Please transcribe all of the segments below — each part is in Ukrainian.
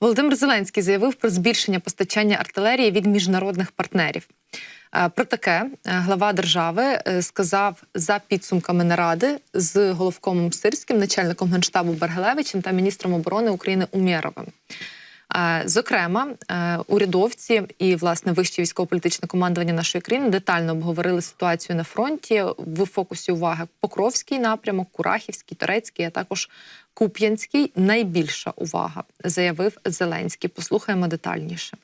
Володимир Зеленський заявив про збільшення постачання артилерії від міжнародних партнерів. Е, Про таке е, глава держави е, сказав за підсумками наради з головкомом Сирським, начальником генштабу Бергелевичем та міністром оборони України Умєровим. Зокрема, урядовці і власне вище військово-політичне командування нашої країни детально обговорили ситуацію на фронті в фокусі уваги Покровський напрямок, Курахівський, Торецький, а також Куп'янський. Найбільша увага заявив Зеленський. Послухаємо детальніше.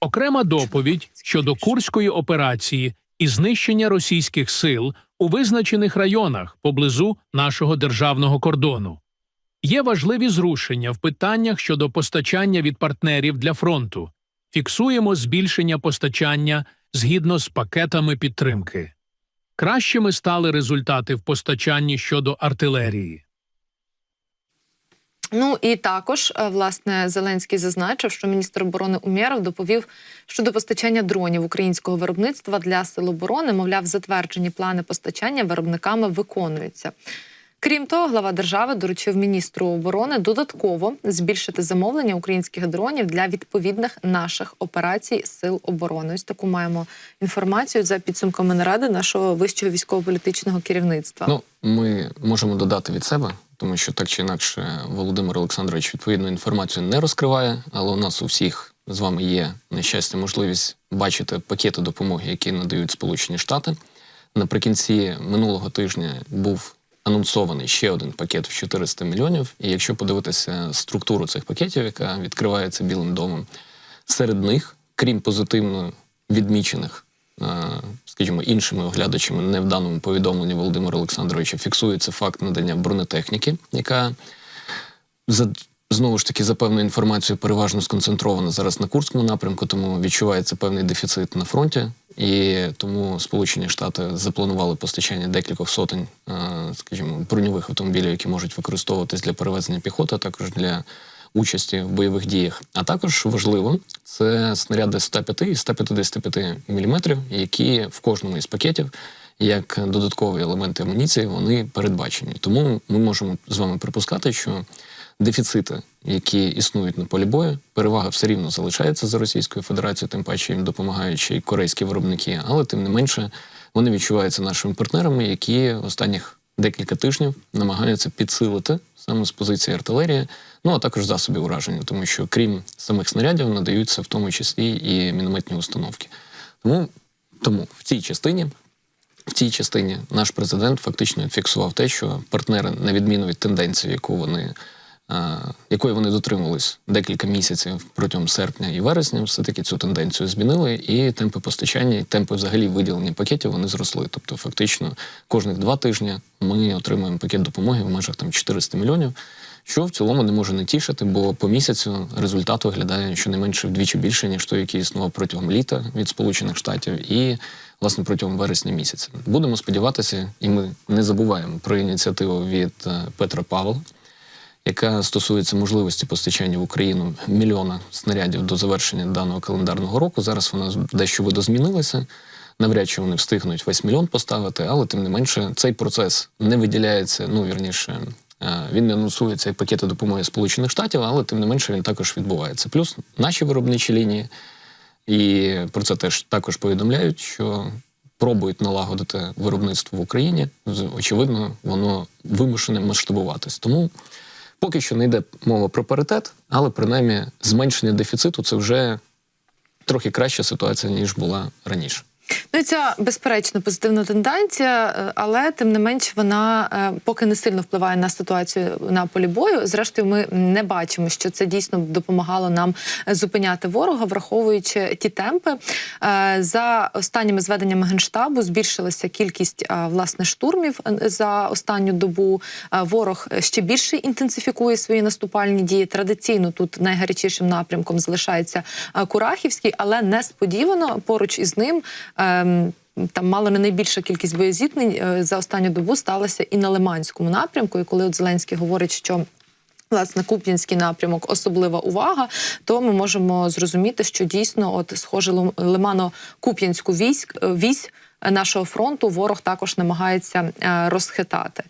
Окрема доповідь щодо курської операції і знищення російських сил у визначених районах поблизу нашого державного кордону. Є важливі зрушення в питаннях щодо постачання від партнерів для фронту. Фіксуємо збільшення постачання згідно з пакетами підтримки. Кращими стали результати в постачанні щодо артилерії. Ну і також е, власне Зеленський зазначив, що міністр оборони Умєров доповів щодо постачання дронів українського виробництва для сил оборони. Мовляв, затверджені плани постачання виробниками виконуються. Крім того, глава держави доручив міністру оборони додатково збільшити замовлення українських дронів для відповідних наших операцій сил оборони. Ось таку маємо інформацію за підсумками наради нашого вищого військово-політичного керівництва. Ну, ми можемо додати від себе, тому що так чи інакше Володимир Олександрович відповідну інформацію не розкриває, але у нас у всіх з вами є на щастя можливість бачити пакети допомоги, які надають Сполучені Штати. Наприкінці минулого тижня був анонсований ще один пакет в 400 мільйонів. І якщо подивитися структуру цих пакетів, яка відкривається Білим домом, серед них, крім позитивно відмічених е, скажімо, іншими оглядачами, не в даному повідомленні Володимира Олександровича, фіксується факт надання бронетехніки, яка за знову ж таки за певною інформацією переважно сконцентрована зараз на Курському напрямку, тому відчувається певний дефіцит на фронті. І тому Сполучені Штати запланували постачання декількох сотень, е, скажімо, броньових автомобілів, які можуть використовуватись для перевезення піхоти, а також для участі в бойових діях. А також важливо це снаряди 105 і 155 мм, які в кожному із пакетів, як додаткові елементи амуніції, вони передбачені. Тому ми можемо з вами припускати, що дефіцити, які існують на полі бою, перевага все рівно залишається за Російською Федерацією, тим паче їм допомагають ще й корейські виробники, але тим не менше вони відчуваються нашими партнерами, які останніх декілька тижнів намагаються підсилити саме з позиції артилерії, ну а також засобів ураження, тому що крім самих снарядів надаються в тому числі і мінометні установки. Тому, тому в цій частині. В цій частині наш президент фактично фіксував те, що партнери, на відміну від тенденції, яку вони е, якої вони дотримувались декілька місяців протягом серпня і вересня, все таки цю тенденцію змінили, і темпи постачання, і темпи взагалі виділення пакетів вони зросли. Тобто, фактично, кожних два тижні ми отримуємо пакет допомоги в межах там 400 мільйонів. Що в цілому не може не тішити, бо по місяцю результат виглядає щонайменше вдвічі більше, ніж той, який існував протягом літа від Сполучених Штатів, і власне протягом вересня місяця. Будемо сподіватися, і ми не забуваємо про ініціативу від е, Петра Павла, яка стосується можливості постачання в Україну мільйона снарядів до завершення даного календарного року. Зараз вона дещо видозмінилася. Навряд чи вони встигнуть весь мільйон поставити, але тим не менше цей процес не виділяється. Ну вірніше, він не анонсується як пакети допомоги Сполучених Штатів, але тим не менше він також відбувається. Плюс наші виробничі лінії, і про це теж також повідомляють, що пробують налагодити виробництво в Україні. Очевидно, воно вимушене масштабуватись. Тому поки що не йде мова про паритет, але принаймні зменшення дефіциту це вже трохи краща ситуація, ніж була раніше. Ну, ця безперечно позитивна тенденція, е, але тим не менш вона е, поки не сильно впливає на ситуацію на полі бою. Зрештою, ми не бачимо, що це дійсно допомагало нам зупиняти ворога, враховуючи ті темпи. Е, За останніми зведеннями генштабу збільшилася кількість е, власне штурмів е, за останню добу. Е, Ворог ще більше інтенсифікує свої наступальні дії. Традиційно тут найгарячішим напрямком залишається е, Курахівський, але несподівано поруч із ним. Ем, Там мало не найбільша кількість боєзіткнень е, за останню добу сталася і на Лиманському напрямку. І коли от Зеленський говорить, що Власне, Куп'янський напрямок, особлива увага. То ми можемо зрозуміти, що дійсно, от схоже, Лим- Лимано-Куп'янську військ е, вісь нашого фронту ворог також намагається е, розхитати.